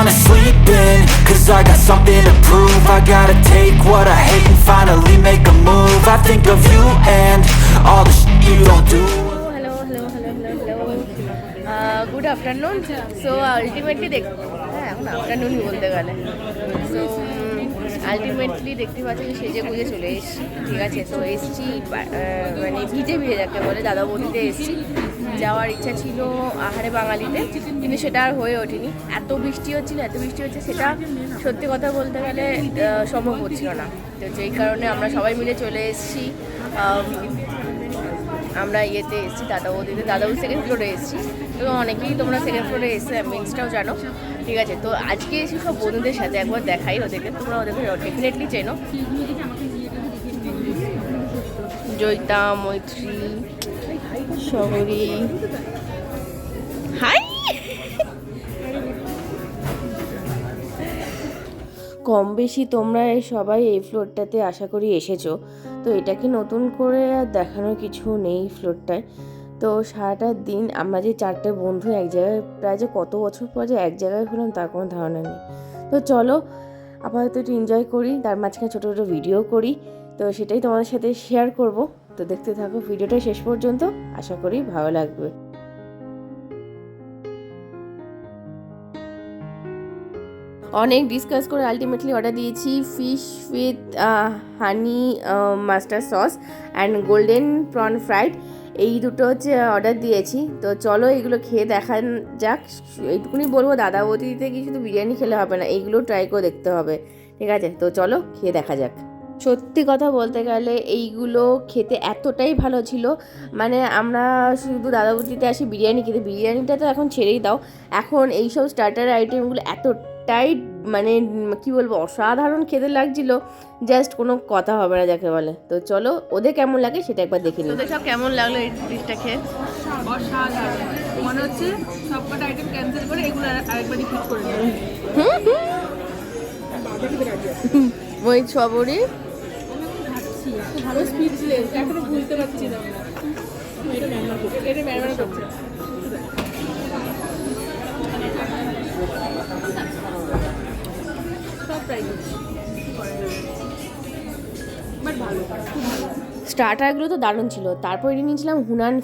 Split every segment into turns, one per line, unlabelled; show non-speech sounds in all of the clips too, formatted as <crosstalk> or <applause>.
wanna sleep in Cause I got something to prove I gotta take what I hate and finally make a move I think of you and all the shit you don't do
Hello, hello, hello, hello, hello. Uh, good afternoon. So, uh, ultimately, এখন আফটারনুনই বলতে গেলে। So ultimately দেখতে পাচ্ছি আমি সেজে গুজে চলে এসেছি। ঠিক আছে? তো এসছি মানে ভিজে ভিজে যাকে বলে দাদা বৌদিতে এসছি। যাওয়ার ইচ্ছা ছিল আহারে বাঙালিতে, কিন্তু সেটা আর হয়ে ওঠেনি। এত বৃষ্টি হচ্ছিল, এত বৃষ্টি হচ্ছে, সেটা সত্যি কথা বলতে গেলে সম্ভব হচ্ছিল না। তো যেই কারণে আমরা সবাই মিলে চলে এসেছি আমরা ইয়েতে এসেছি দাদা বৌদিতে দাদাবু সেকেন্ড ফ্লোরে এসেছি। তো অনেকেই তোমরা সেকেন্ড ফ্লোরে এসে মিন্সটাও জানো। ঠিক আছে, তো আজকে এসে সব বন্ধুদের সাথে একবার দেখাই ওদেরকে। তোমরা ওদেরকে ডেফিনেটলি চেনো। জয়িতা, মৈত্রী শহরী হাই! কম বেশি তোমরা সবাই এই ফ্লোরটাতে আশা করি এসেছ। তো এটা কি নতুন করে আর দেখানোর কিছু নেই ফ্লোরটায় তো সারাটা দিন আমরা যে চারটে বন্ধু এক জায়গায়, প্রায় যে কত বছর পর যে এক জায়গায় হলাম তার কোনো ধারণা নেই। তো চলো, আপাতত একটু এনজয় করি, তার মাঝখানে ছোটো ছোটো ভিডিও করি। তো সেটাই তোমাদের সাথে শেয়ার করব। তো দেখতে থাকো ভিডিওটা শেষ পর্যন্ত, আশা করি ভালো লাগবে। অনেক ডিসকাস করে আলটিমেটলি অর্ডার দিয়েছি fish with honey master sauce and golden prawn fried এই দুটো হচ্ছে অর্ডার দিয়েছি। তো চলো এগুলো খেয়ে দেখা যাক। এইটুকুনি বলব দাদা বৌদিতে কি শুধু বিরিয়ানি খেলে হবে না, এইগুলো ট্রাই করে দেখতে হবে। ঠিক আছে? তো চলো খেয়ে দেখা যাক। সত্যি কথা বলতে গেলে এইগুলো খেতে এতটাই ভালো ছিল। মানে আমরা শুধু দাদাবুদিতে আসি বিরিয়ানি খেতে। বিরিয়ানিটা তো এখন ছেড়েই দাও। এখন এইসব স্টার্টার আইটেমগুলো এতটাই মানে কি বলব অসাধারণ খেতে লাগছিল জাস্ট কোনো কথা হবে না যাকে বলে। তো চলো ওদের কেমন লাগে সেটা একবার দেখে নিই। ওদের সব কেমন লাগল এই ডিশটা খেয়ে?
মনে হচ্ছে সবকটা আইটেম ক্যান্সেল করে এগুলো আরেকবার রিপিট করে
ওই সবরই
ভালো স্পিচলেস এখনও ভুলতে পারছি না। এটা ম্যানমার করছে। এটা ম্যানমার করছে। ট্রাই করছি বাট ভালো খুব ভালো
স্টার্টারগুলো তো দারুণ ছিল। তারপর এটা নিয়েছিলাম Hunan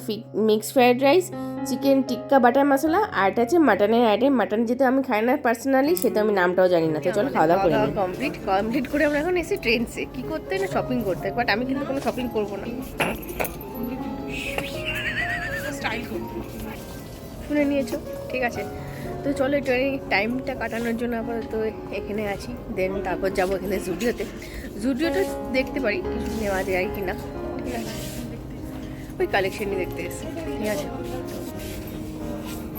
mix fried rice chicken tikka butter masala আর এটা হচ্ছে মাটনের আইটেম মাটন যেহেতু আমি খাই না পার্সোনালি সেটা আমি নামটাও জানি না। তো চলো খাওয়া দাওয়া করে কমপ্লিট কমপ্লিট করে আমরা এখন এসে ট্রেনসে কি করতে না শপিং করতে? বাট আমি কিন্তু কোনো শপিং করব না।
স্টাইল
শুনে নিয়েছো? ঠিক আছে। তো চলো একটু টাইমটা কাটানোর জন্য আপাতত এখানে আছি। দেন তারপর যাব এখানে জুডিওতে জুডিওটা দেখতে পারি কিছু নেওয়া যায় কি না ঠিক আছে। ওই কালেকশনই দেখতে এসেছি। ঠিক আছে।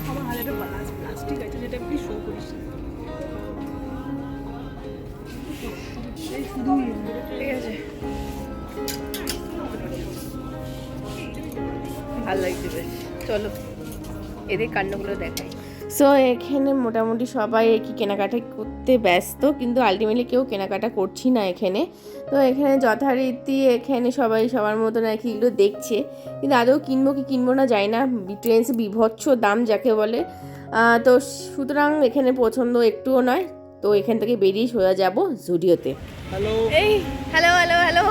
আমার হাতে প্লাস্টিক আছে যেটা আপনি শো করিস।
ঠিক আছে। ভালো লাগছে বেশ। চলো। এদের কাণ্ডগুলো দেখাই। সো এখানে মোটামুটি সবাই কি কেনাকাটা করতে ব্যস্ত কিন্তু আলটিমেটলি কেউ কেনাকাটা করছি না এখানে। তো এখানে যথারীতি এখানে সবাই সবার মতন আর কি এগুলো দেখছে। কিন্তু আদৌ কিনবো কি কিনবো না যায় না ট্রেন্স বিভৎস দাম যাকে বলে। তো সুতরাং এখানে পছন্দ একটুও নয় তো এখান থেকে বেরিয়ে সোজা যাব জুডিওতে।
হ্যালো
এই হ্যালো হ্যালো হ্যালো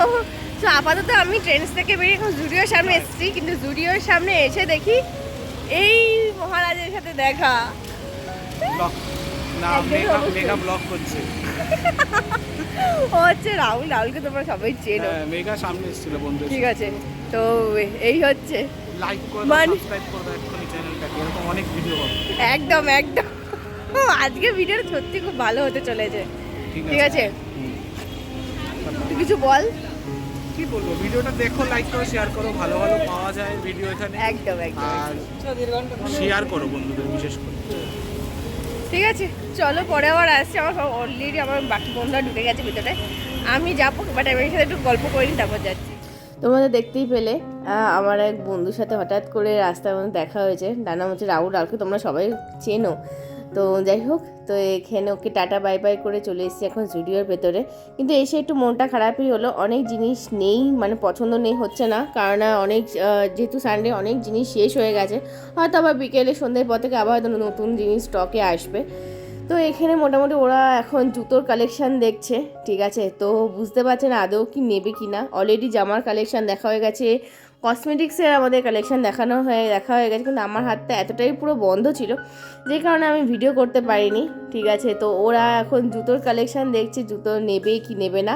তো আপাতত আমি ট্রেন্স থেকে বেরিয়ে এখন জুডিওর সামনে এসেছি কিন্তু জুডিওর সামনে এসে দেখি এই মহারাজের সাথে দেখা।
না
একদমই
মেঘা ব্লগ করছে।
ও হচ্ছে রাহুল রাহুলকে তোমরা সবাই চেনো।
হ্যাঁ, মেঘা সামনে এসেছিল বন্ধু
ঠিক আছে তো এই হচ্ছে।
লাইক করে
মান-
সাবস্ক্রাইব করবে এক্ষুনি চ্যানেলটাকে এরকম অনেক ভিডিও
একদম একদম। আজকে ভিডিওটা সত্যি খুব ভালো হতে চলেছে। ঠিক আছে। তুই কিছু বল।
কি বলব? ভিডিওটা দেখো লাইক করো শেয়ার করো ভালো ভালো পাওয়া যায় ভিডিও এখানে।
একদম একদম
আর শেয়ার করো বন্ধুদের বিশেষ করে।
ঠিক আছে চলো পরে আবার আসছি। আমার অলরেডি আমার বাকি বন্ধুরা ঢুকে গেছে ভিতরে। আমি যাব বাট আমি সাথে একটু গল্প করে নিই তারপর যাচ্ছি। তোমাদের দেখতেই পেলে আমার এক বন্ধুর সাথে হঠাৎ করে রাস্তার মধ্যে দেখা হয়েছে। তার নাম হচ্ছে রাহুল রাহুলকে তোমরা সবাই চেনো। তো যাই হোক তো এখানে ওকে টাটা, বাই বাই করে চলে এসেছি এখন স্টুডিওর ভেতরে। কিন্তু এসে একটু মনটা খারাপই হলো। অনেক জিনিস নেই মানে পছন্দ নেই, হচ্ছে না। কারণ অনেক যেহেতু সানডে অনেক জিনিস শেষ হয়ে গেছে। হয়তো আবার বিকেলে সন্ধ্যের পর থেকে আবার হয়তো নতুন জিনিস স্টকে আসবে। তো এখানে মোটামুটি ওরা এখন জুতোর কালেকশান দেখছে, ঠিক আছে? তো বুঝতে পারছেন আদৌ কি নেবে কি না অলরেডি জামার কালেকশান দেখা হয়ে গেছে। কসমেটিক্সের আমাদের কালেকশন দেখানো হয়ে, দেখা হয়ে গেছে। কিন্তু আমার হাতটা এতটাই পুরো বন্ধ ছিল যে কারণে আমি ভিডিও করতে পারিনি। ঠিক আছে, তো ওরা এখন জুতোর কালেকশন দেখছে, জুতো নেবে কি নেবে না।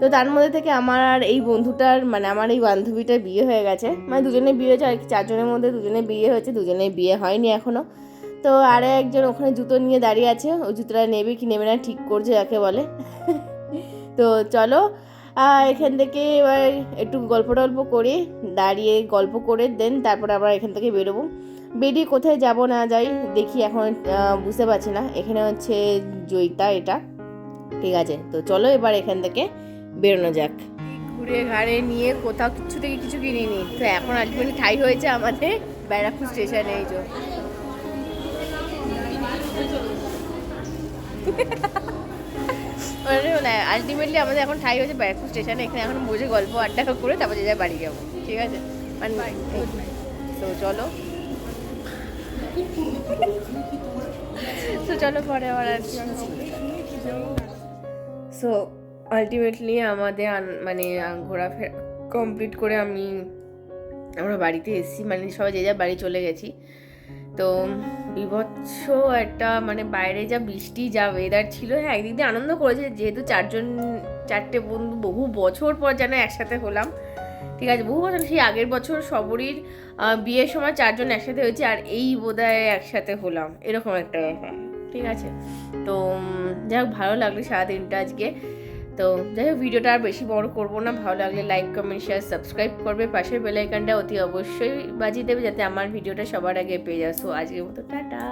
তো তার মধ্যে থেকে আমার আর এই বন্ধুটার মানে আমার এই বান্ধবীটার বিয়ে হয়ে গেছে। মানে দুজনে বিয়ে হয়েছে, আর চারজনের মধ্যে দুজনে বিয়ে হয়েছে, দুজনের বিয়ে হয়নি এখনও তো আরও একজন ওখানে জুতো নিয়ে দাঁড়িয়ে আছে ওই জুতোটা নেবে কি নেবে না ঠিক করছে, যাকে বলে। <laughs> তো চলো এখান থেকে এবার একটু গল্প টল্প করে, দাঁড়িয়ে গল্প করে দেন, তারপর আবার এখান থেকে বেরোবো। বেরিয়ে কোথায় যাব না যাই, দেখি এখন বুঝতে পারছি না। এখানে হচ্ছে জয়িতা এটা। ঠিক আছে, তো চলো এবার এখান থেকে বেরোনো যাক। ঘুরে ঘাড়ে নিয়ে কোথাও কিছু থেকে কিছু কিনিনি তো এখন আলটিমেটলি ঠাই হয়েছে আমাদের ব্যারাকপুর স্টেশনে, এই আলটিমেটলি আমাদের এখন ঠাই হয়েছে ব্যারাকপুর স্টেশনে এখানে এখন বসে গল্প আড্ডা করে তারপর যে যাই বাড়ি যাব ঠিক আছে? মানে তো চলো। তো চলো পরে আবার আসছি সো আলটিমেটলি আমাদের মানে ঘোরাফেরা কমপ্লিট করে আমি আমরা বাড়িতে এসেছি মানে সবাই যে যা বাড়ি চলে গেছি। তো বিভৎস একটা মানে বাইরে যা বৃষ্টি, যা ওয়েদার ছিল হ্যাঁ একদিক দিয়ে আনন্দ করেছে। যেহেতু চারজন, চারটে বন্ধু, বহু বছর পর যেন একসাথে হলাম। ঠিক আছে, বহু বছর, সেই আগের বছর সবরীর বিয়ের সময় চারজন একসাথে হয়েছে, আর এই বোধহয় একসাথে হলাম। এরকম একটা ব্যাপার। ঠিক আছে? তো যাই হোক, ভালো লাগল সারাদিনটা আজকে। তো যাই হোক, ভিডিওটা আর বেশি বড় করব না। ভালো লাগলে লাইক কমেন্ট শেয়ার সাবস্ক্রাইব করবে। পাশের বেলাইকানটা অতি অবশ্যই বাজিয়ে দেবে যাতে আমার ভিডিওটা সবার আগে পেয়ে যাও। সো আজকের মতো, টাটা!